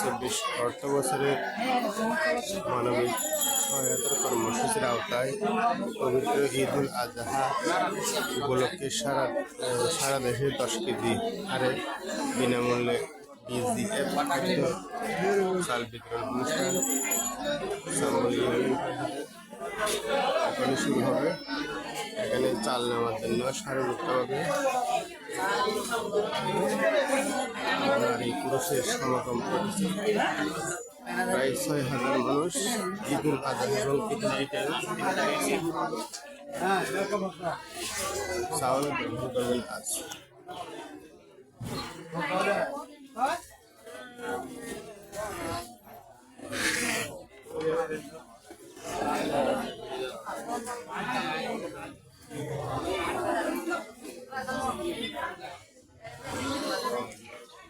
চব্বিশ অর্থ বছরের মানবিক সহায়তার কর্মসূচির আওতায় পবিত্র ঈদ উল আজহা উপলক্ষে সারা সারা দেশে দশ কেজি হারে বিনামূল্যে বিজিএফ চাল বিতরণ অনুষ্ঠান শুরু হবে। চাল নেওয়ার জন্য সার্বভৌমভাবে নারী পুরুষের সমাগম করেছে প্রায় ছয় হাজার মানুষ ঈদুল আজহা এবং ঈদুল চাউল গ্রহণ করবেন আজ।